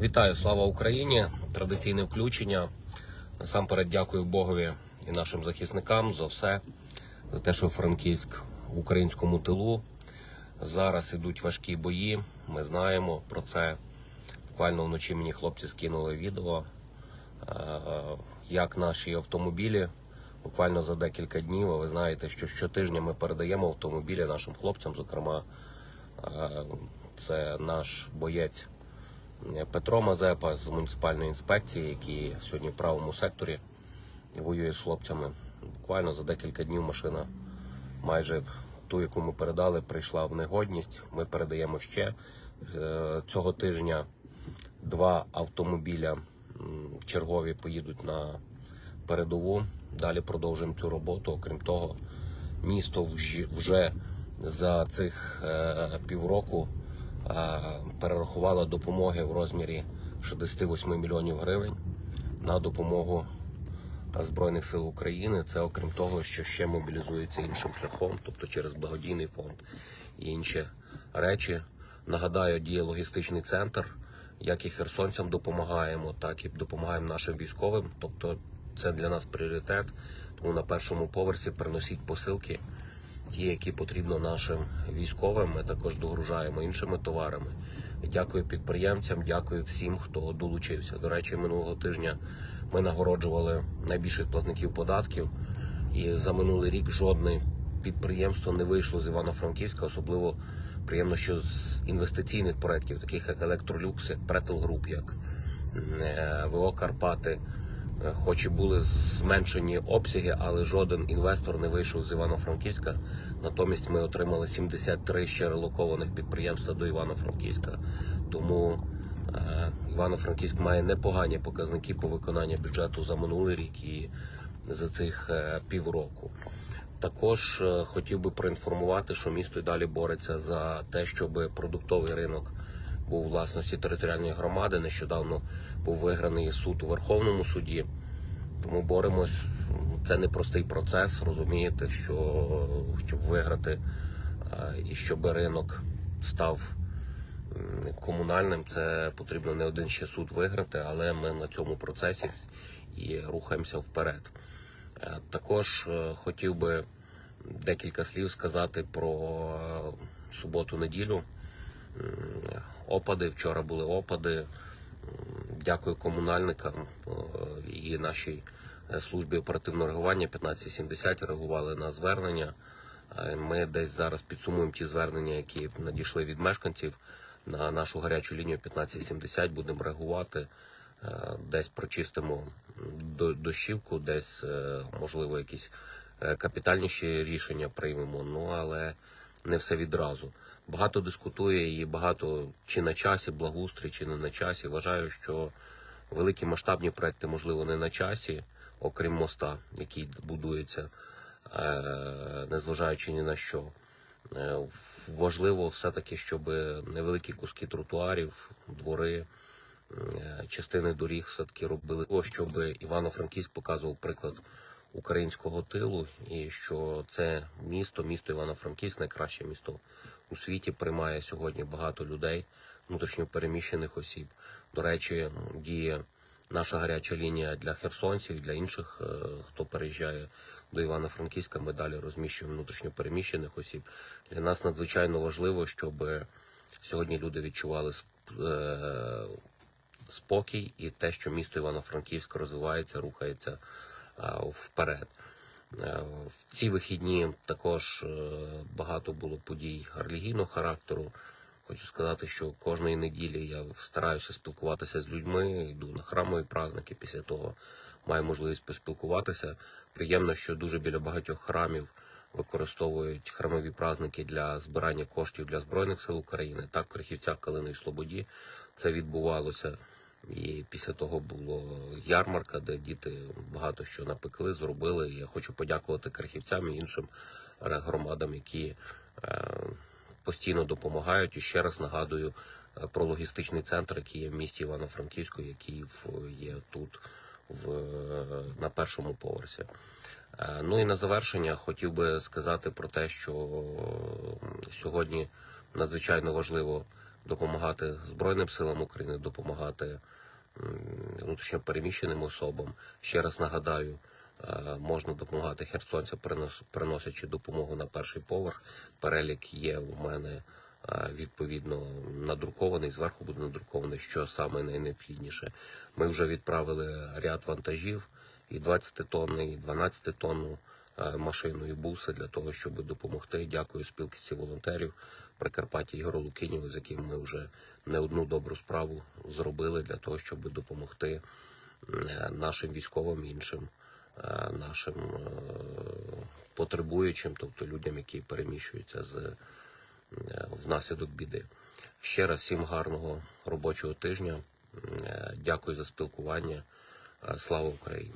Вітаю, слава Україні! Традиційне включення. Насамперед дякую Богові і нашим захисникам за все, за те, що Франківськ в українському тилу. Зараз ідуть важкі бої. Ми знаємо про це. Буквально вночі мені хлопці скинули відео, е, як наші автомобілі. Буквально за декілька днів, а ви знаєте, що щотижня ми передаємо автомобілі нашим хлопцям. Зокрема, е, це наш боєць Петро Мазепа з муніципальної інспекції, який сьогодні в правому секторі воює з хлопцями. Буквально за декілька днів машина, майже ту, яку ми передали, прийшла в негодність. Ми передаємо ще Е, цього тижня два автомобіля чергові поїдуть на передову. Далі продовжуємо цю роботу. Окрім того, місто вж- вже за цих е, півроку е, перерахувало допомоги в розмірі 68 мільйонів гривень на допомогу Збройних сил України. Це окрім того, що ще мобілізується іншим шляхом, тобто через благодійний фонд і інші речі. Нагадаю, діє логістичний центр. Як і херсонцям допомагаємо, так і допомагаємо нашим військовим. Тобто це для нас пріоритет. Тому на першому поверсі приносіть посилки, ті, які потрібно нашим військовим. Ми також догружаємо іншими товарами. Дякую підприємцям, дякую всім, хто долучився. До речі, минулого тижня ми нагороджували найбільших платників податків, і за минулий рік жодне підприємство не вийшло з Івано-Франківська, особливо приємно, що з інвестиційних проєктів, таких як Електролюкс, як Претел Груп, як е, ВО Карпати. Е, Хоч і були зменшені обсяги, але жоден інвестор не вийшов з Івано-Франківська. Натомість ми отримали 73 ще релокованих підприємства до Івано-Франківська. Тому е, Івано-Франківськ має непогані показники по виконанню бюджету за минулий рік і за цих е, півроку. Також хотів би проінформувати, що місто й далі бореться за те, щоб продуктовий ринок був власності територіальної громади. Нещодавно був виграний суд у Верховному суді. Тому боремось. Це не простий процес, розумієте, що щоб виграти е, і щоб ринок став комунальним, це потрібно не один ще суд виграти, але ми на цьому процесі і рухаємося вперед. Е, Також е, хотів би декілька слів сказати про суботу-неділю. М, Опади. Вчора були опади. Дякую комунальникам е, і нашій е, службі оперативного реагування 1570 реагували на звернення. Е, Ми десь зараз підсумуємо ті звернення, які надійшли від мешканців на нашу гарячу лінію 1570. Будемо реагувати. Е, Десь прочистимо дощівку, десь е, можливо якісь е, капітальніші рішення приймемо. Ну але не все відразу. Багато дискутує і багато чи на часі благоустрій, чи не на часі. Вважаю, що великі масштабні проекти, можливо, не на часі, окрім моста, який будується, е, незважаючи ні на що. Е, Важливо все-таки, щоб невеликі куски тротуарів, двори, е, частини доріг все-таки робили, щоб Івано-Франківськ показував приклад українського тилу, і що це місто, місто Івано-Франківськ, найкраще місто у світі, приймає сьогодні багато людей, внутрішньо переміщених осіб. До речі, діє наша гаряча лінія для херсонців, для інших, е, хто переїжджає до Івано-Франківська. Ми далі розміщуємо внутрішньо переміщених осіб. Для нас надзвичайно важливо, щоб сьогодні люди відчували е, спокій і те, що місто Івано-Франківськ розвивається, рухається вперед. Е, В ці вихідні також е, багато було подій релігійного характеру. Хочу сказати, що кожної неділі я стараюся спілкуватися з людьми, йду на храмові праздники. Після того маю можливість поспілкуватися. Приємно, що дуже біля багатьох храмів використовують храмові праздники для збирання коштів для збройних сил України. Так, в Крихівцях, Калиної Слободі це відбувалося. І після того було ярмарка, де діти багато що напекли, зробили. Я хочу подякувати крахівцям і іншим е, громадам, які е, постійно допомагають. І ще раз нагадую е, про логістичний центр, який є в місті Івано-Франківську, який є тут в, на першому поверсі. Ну і на завершення хотів би сказати про те, що сьогодні надзвичайно важливо допомагати Збройним силам України, допомагати внутрішньо переміщеним особам. Ще раз нагадаю, е, можна допомагати херсонцям, принос- приносячи допомогу на перший поверх. Перелік є у мене е, відповідно надрукований. Зверху буде надрукований, що саме найнеобхідніше. Ми вже відправили ряд вантажів і 20 тонн, і 12 тонн е, машину і буси для того, щоб допомогти. Дякую спілківці волонтерів Прикарпаття Ігору Лукінєву, з яким ми вже не одну добру справу зробили для того, щоб допомогти е, нашим військовим іншим, е, нашим потребуючим, тобто людям, які переміщуються з внаслідок біди. Ще раз всім гарного робочого тижня. Дякую за спілкування. Слава Україні!